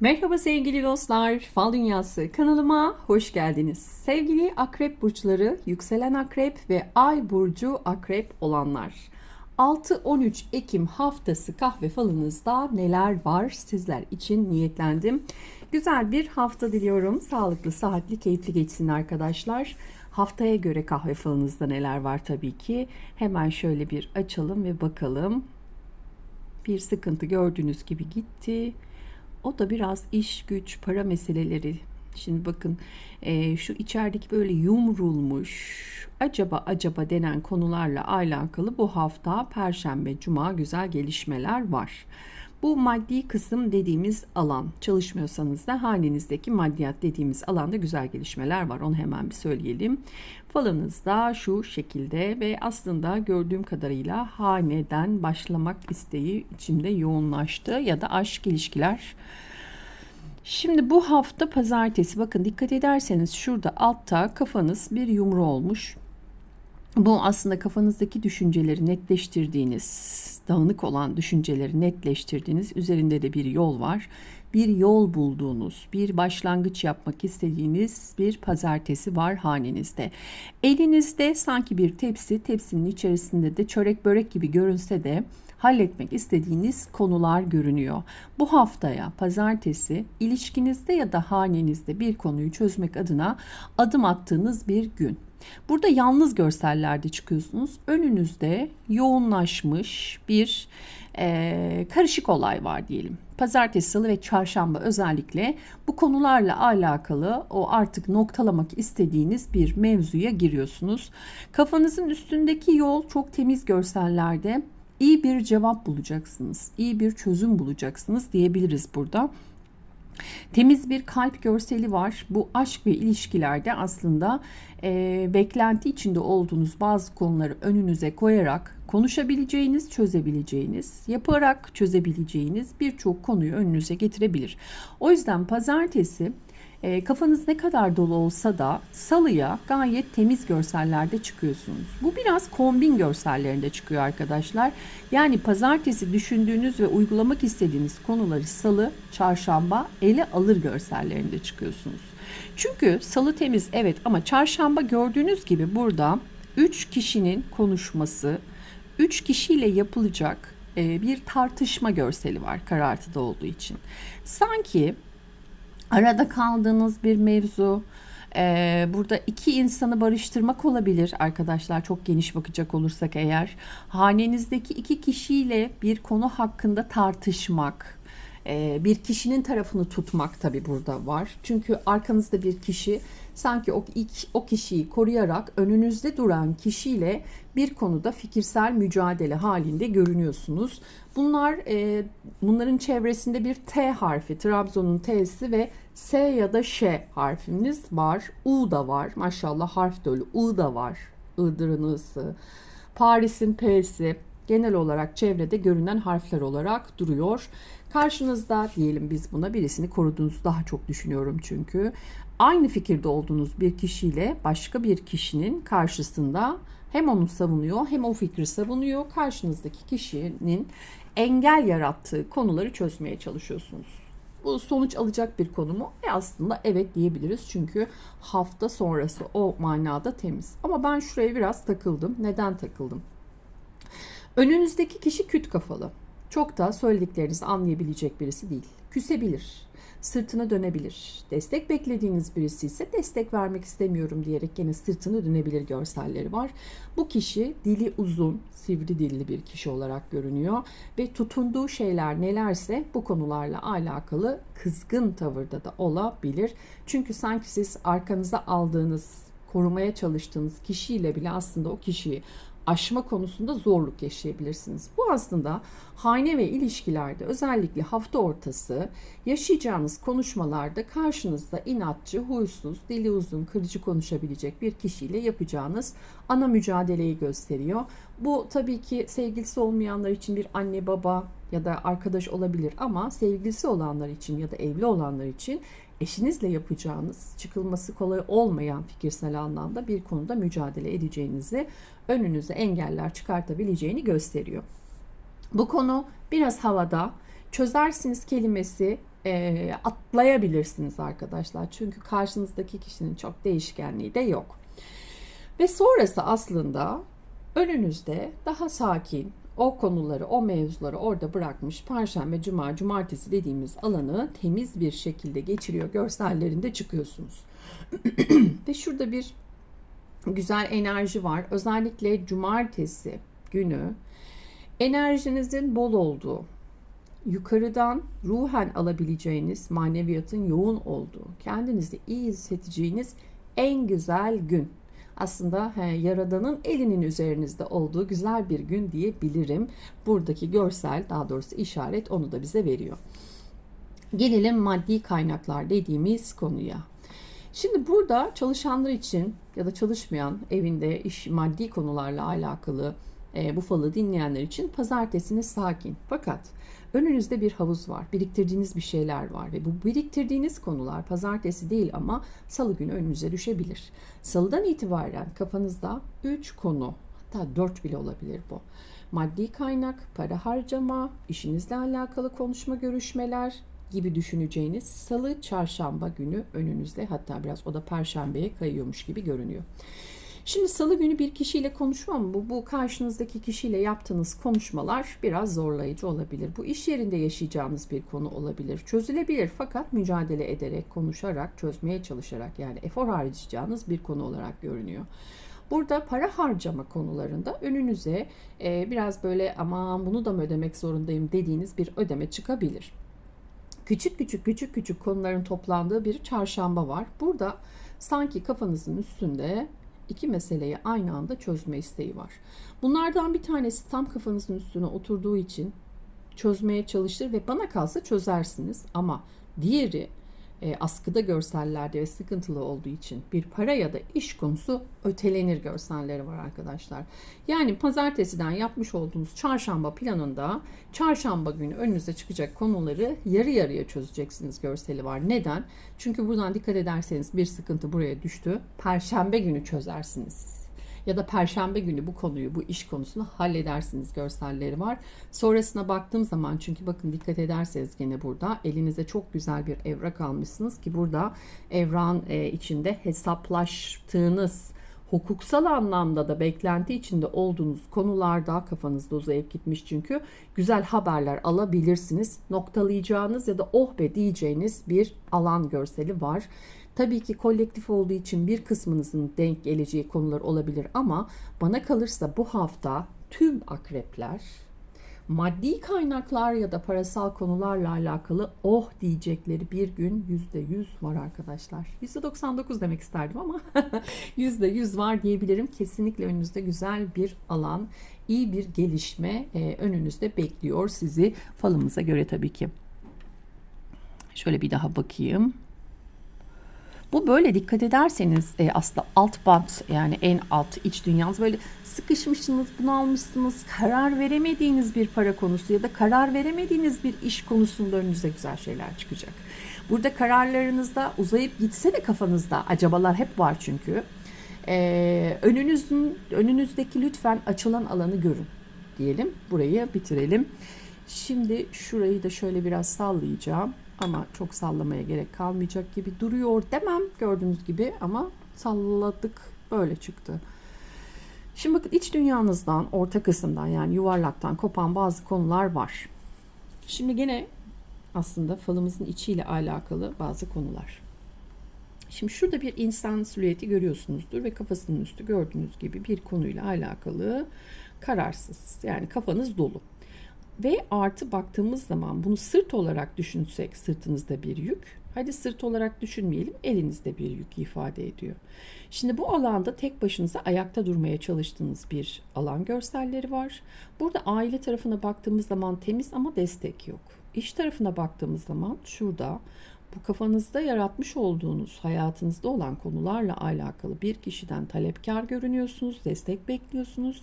Merhaba sevgili dostlar, Fal Dünyası kanalıma hoş geldiniz. Sevgili akrep burçları, yükselen akrep ve ay burcu akrep olanlar. 6-13 Ekim haftası kahve falınızda neler var sizler için niyetlendim. Güzel bir hafta diliyorum. Sağlıklı, sıhhatli, keyifli geçsin arkadaşlar. Haftaya göre kahve falınızda neler var tabii ki. Hemen şöyle bir açalım ve bakalım. Bir sıkıntı gördüğünüz gibi gitti. O da biraz iş, güç, para meseleleri. Şimdi bakın e, şu içerideki böyle yumrulmuş acaba acaba denen konularla alakalı bu hafta Perşembe, Cuma güzel gelişmeler var. Bu maddi kısım dediğimiz alan çalışmıyorsanız da hanenizdeki maddiyat dediğimiz alanda güzel gelişmeler var. Onu hemen bir söyleyelim. Falınızda şu şekilde ve aslında gördüğüm kadarıyla haneden başlamak isteği içimde yoğunlaştı ya da aşk ilişkiler Şimdi bu hafta pazartesi bakın dikkat ederseniz şurada altta kafanız bir yumru olmuş. Bu aslında kafanızdaki düşünceleri netleştirdiğiniz, dağınık olan düşünceleri netleştirdiğiniz üzerinde de bir yol var. Bir yol bulduğunuz, bir başlangıç yapmak istediğiniz bir pazartesi var hanenizde. Elinizde sanki bir tepsi, tepsinin içerisinde de çörek börek gibi görünse de halletmek istediğiniz konular görünüyor. Bu haftaya pazartesi ilişkinizde ya da hanenizde bir konuyu çözmek adına adım attığınız bir gün. Burada yalnız görsellerde çıkıyorsunuz. Önünüzde yoğunlaşmış bir e, karışık olay var diyelim. Pazartesi, salı ve çarşamba özellikle bu konularla alakalı o artık noktalamak istediğiniz bir mevzuya giriyorsunuz. Kafanızın üstündeki yol çok temiz görsellerde iyi bir cevap bulacaksınız, iyi bir çözüm bulacaksınız diyebiliriz burada. Temiz bir kalp görseli var. Bu aşk ve ilişkilerde aslında e, beklenti içinde olduğunuz bazı konuları önünüze koyarak konuşabileceğiniz, çözebileceğiniz, yaparak çözebileceğiniz birçok konuyu önünüze getirebilir. O yüzden pazartesi e, kafanız ne kadar dolu olsa da salıya gayet temiz görsellerde çıkıyorsunuz. Bu biraz kombin görsellerinde çıkıyor arkadaşlar. Yani pazartesi düşündüğünüz ve uygulamak istediğiniz konuları salı, çarşamba ele alır görsellerinde çıkıyorsunuz. Çünkü salı temiz evet ama çarşamba gördüğünüz gibi burada 3 kişinin konuşması, 3 kişiyle yapılacak e, bir tartışma görseli var karartıda olduğu için. Sanki arada kaldığınız bir mevzu, ee, burada iki insanı barıştırmak olabilir arkadaşlar çok geniş bakacak olursak eğer. Hanenizdeki iki kişiyle bir konu hakkında tartışmak e, bir kişinin tarafını tutmak tabi burada var. Çünkü arkanızda bir kişi sanki o, o kişiyi koruyarak önünüzde duran kişiyle bir konuda fikirsel mücadele halinde görünüyorsunuz. Bunlar e, bunların çevresinde bir T harfi, Trabzon'un T'si ve S ya da Ş harfiniz var. U da var. Maşallah harf öyle. U da var. Iğdır'ın I'sı. Paris'in P'si. Genel olarak çevrede görünen harfler olarak duruyor. Karşınızda diyelim biz buna birisini koruduğunuzu daha çok düşünüyorum çünkü. Aynı fikirde olduğunuz bir kişiyle başka bir kişinin karşısında hem onu savunuyor hem o fikri savunuyor. Karşınızdaki kişinin engel yarattığı konuları çözmeye çalışıyorsunuz. Bu sonuç alacak bir konu mu? E aslında evet diyebiliriz çünkü hafta sonrası o manada temiz. Ama ben şuraya biraz takıldım. Neden takıldım? Önünüzdeki kişi küt kafalı. Çok da söylediklerinizi anlayabilecek birisi değil. Küsebilir, sırtına dönebilir. Destek beklediğiniz birisi ise destek vermek istemiyorum diyerek gene sırtını dönebilir görselleri var. Bu kişi dili uzun, sivri dilli bir kişi olarak görünüyor ve tutunduğu şeyler nelerse bu konularla alakalı kızgın tavırda da olabilir. Çünkü sanki siz arkanıza aldığınız korumaya çalıştığınız kişiyle bile aslında o kişiyi aşma konusunda zorluk yaşayabilirsiniz. Bu aslında hane ve ilişkilerde özellikle hafta ortası yaşayacağınız konuşmalarda karşınızda inatçı, huysuz, dili uzun, kırıcı konuşabilecek bir kişiyle yapacağınız ana mücadeleyi gösteriyor. Bu tabii ki sevgilisi olmayanlar için bir anne baba ya da arkadaş olabilir ama sevgilisi olanlar için ya da evli olanlar için eşinizle yapacağınız çıkılması kolay olmayan fikirsel anlamda bir konuda mücadele edeceğinizi önünüze engeller çıkartabileceğini gösteriyor. Bu konu biraz havada. Çözersiniz kelimesi e, atlayabilirsiniz arkadaşlar. Çünkü karşınızdaki kişinin çok değişkenliği de yok. Ve sonrası aslında önünüzde daha sakin o konuları, o mevzuları orada bırakmış Perşembe, Cuma, Cumartesi dediğimiz alanı temiz bir şekilde geçiriyor. Görsellerinde çıkıyorsunuz. Ve şurada bir güzel enerji var. Özellikle Cumartesi günü enerjinizin bol olduğu, yukarıdan ruhen alabileceğiniz maneviyatın yoğun olduğu, kendinizi iyi hissedeceğiniz en güzel gün. Aslında he, Yaradan'ın elinin üzerinizde olduğu güzel bir gün diyebilirim. Buradaki görsel, daha doğrusu işaret onu da bize veriyor. Gelelim maddi kaynaklar dediğimiz konuya. Şimdi burada çalışanlar için ya da çalışmayan evinde iş maddi konularla alakalı e, bu falı dinleyenler için pazartesiniz sakin. Fakat önünüzde bir havuz var. Biriktirdiğiniz bir şeyler var ve bu biriktirdiğiniz konular pazartesi değil ama salı günü önünüze düşebilir. Salıdan itibaren kafanızda 3 konu hatta 4 bile olabilir bu. Maddi kaynak, para harcama, işinizle alakalı konuşma, görüşmeler, gibi düşüneceğiniz salı çarşamba günü önünüzde hatta biraz o da perşembeye kayıyormuş gibi görünüyor. Şimdi salı günü bir kişiyle konuşmam bu bu karşınızdaki kişiyle yaptığınız konuşmalar biraz zorlayıcı olabilir. Bu iş yerinde yaşayacağınız bir konu olabilir. Çözülebilir fakat mücadele ederek, konuşarak, çözmeye çalışarak yani efor harcayacağınız bir konu olarak görünüyor. Burada para harcama konularında önünüze e, biraz böyle aman bunu da mı ödemek zorundayım dediğiniz bir ödeme çıkabilir küçük küçük küçük küçük konuların toplandığı bir çarşamba var. Burada sanki kafanızın üstünde iki meseleyi aynı anda çözme isteği var. Bunlardan bir tanesi tam kafanızın üstüne oturduğu için çözmeye çalışır ve bana kalsa çözersiniz ama diğeri e, askıda görsellerde ve sıkıntılı olduğu için bir para ya da iş konusu ötelenir görselleri var arkadaşlar. Yani pazartesiden yapmış olduğunuz çarşamba planında çarşamba günü önünüze çıkacak konuları yarı yarıya çözeceksiniz görseli var. Neden? Çünkü buradan dikkat ederseniz bir sıkıntı buraya düştü. Perşembe günü çözersiniz ya da perşembe günü bu konuyu, bu iş konusunu halledersiniz görselleri var. Sonrasına baktığım zaman çünkü bakın dikkat ederseniz gene burada elinize çok güzel bir evrak almışsınız ki burada evran e, içinde hesaplaştığınız hukuksal anlamda da beklenti içinde olduğunuz konularda kafanızda uzayıp gitmiş çünkü güzel haberler alabilirsiniz. Noktalayacağınız ya da oh be diyeceğiniz bir alan görseli var. Tabii ki kolektif olduğu için bir kısmınızın denk geleceği konular olabilir ama bana kalırsa bu hafta tüm akrepler maddi kaynaklar ya da parasal konularla alakalı oh diyecekleri bir gün yüzde yüz var arkadaşlar. Yüzde 99 demek isterdim ama yüzde yüz var diyebilirim. Kesinlikle önünüzde güzel bir alan, iyi bir gelişme e, önünüzde bekliyor sizi falımıza göre tabii ki. Şöyle bir daha bakayım. Bu böyle dikkat ederseniz e, aslında alt bant yani en alt iç dünyanız böyle sıkışmışsınız, bunalmışsınız, karar veremediğiniz bir para konusu ya da karar veremediğiniz bir iş konusunda önünüze güzel şeyler çıkacak. Burada kararlarınızda uzayıp gitse de kafanızda acabalar hep var çünkü. Ee, önünüzün önünüzdeki lütfen açılan alanı görün diyelim. Burayı bitirelim. Şimdi şurayı da şöyle biraz sallayacağım. Ama çok sallamaya gerek kalmayacak gibi duruyor demem gördüğünüz gibi ama salladık böyle çıktı. Şimdi bakın iç dünyanızdan, orta kısımdan yani yuvarlaktan kopan bazı konular var. Şimdi gene aslında falımızın içiyle alakalı bazı konular. Şimdi şurada bir insan silüeti görüyorsunuzdur ve kafasının üstü gördüğünüz gibi bir konuyla alakalı kararsız. Yani kafanız dolu. Ve artı baktığımız zaman bunu sırt olarak düşünsek sırtınızda bir yük. Hadi sırt olarak düşünmeyelim elinizde bir yük ifade ediyor. Şimdi bu alanda tek başınıza ayakta durmaya çalıştığınız bir alan görselleri var. Burada aile tarafına baktığımız zaman temiz ama destek yok. İş tarafına baktığımız zaman şurada bu kafanızda yaratmış olduğunuz hayatınızda olan konularla alakalı bir kişiden talepkar görünüyorsunuz, destek bekliyorsunuz.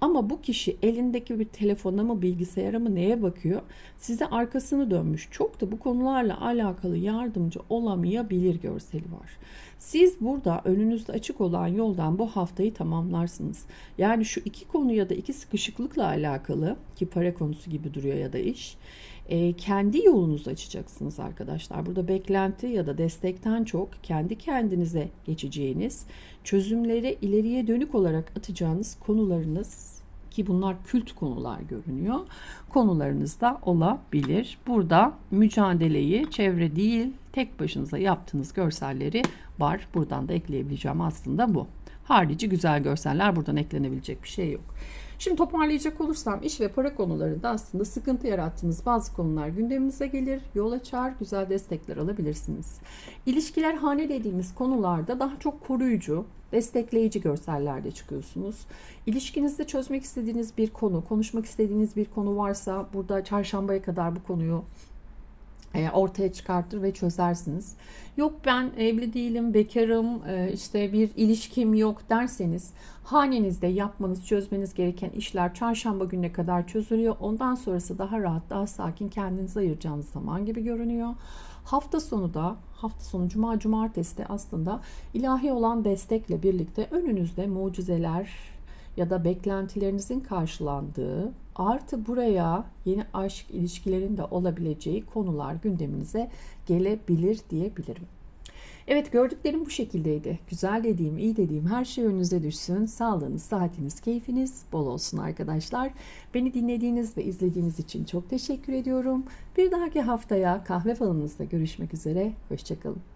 Ama bu kişi elindeki bir telefona mı bilgisayara mı neye bakıyor? Size arkasını dönmüş. Çok da bu konularla alakalı yardımcı olamayabilir görseli var. Siz burada önünüzde açık olan yoldan bu haftayı tamamlarsınız. Yani şu iki konu ya da iki sıkışıklıkla alakalı ki para konusu gibi duruyor ya da iş e, kendi yolunuzu açacaksınız arkadaşlar. Burada beklenti ya da destekten çok kendi kendinize geçeceğiniz, çözümleri ileriye dönük olarak atacağınız konularınız ki bunlar kült konular görünüyor. Konularınız da olabilir. Burada mücadeleyi çevre değil tek başınıza yaptığınız görselleri var. Buradan da ekleyebileceğim aslında bu. Harici güzel görseller buradan eklenebilecek bir şey yok. Şimdi toparlayacak olursam iş ve para konularında aslında sıkıntı yarattığınız bazı konular gündeminize gelir, yol açar, güzel destekler alabilirsiniz. İlişkiler hane dediğimiz konularda daha çok koruyucu, destekleyici görsellerde çıkıyorsunuz. İlişkinizde çözmek istediğiniz bir konu, konuşmak istediğiniz bir konu varsa burada çarşambaya kadar bu konuyu ortaya çıkartır ve çözersiniz. Yok ben evli değilim, bekarım, e, işte bir ilişkim yok derseniz hanenizde yapmanız, çözmeniz gereken işler çarşamba gününe kadar çözülüyor. Ondan sonrası daha rahat, daha sakin kendinize ayıracağınız zaman gibi görünüyor. Hafta sonu da, hafta sonu cuma, cumartesi de aslında ilahi olan destekle birlikte önünüzde mucizeler, ya da beklentilerinizin karşılandığı artı buraya yeni aşk ilişkilerin de olabileceği konular gündeminize gelebilir diyebilirim. Evet gördüklerim bu şekildeydi. Güzel dediğim, iyi dediğim her şey önünüze düşsün. Sağlığınız, saatiniz, keyfiniz bol olsun arkadaşlar. Beni dinlediğiniz ve izlediğiniz için çok teşekkür ediyorum. Bir dahaki haftaya kahve falınızda görüşmek üzere. Hoşçakalın.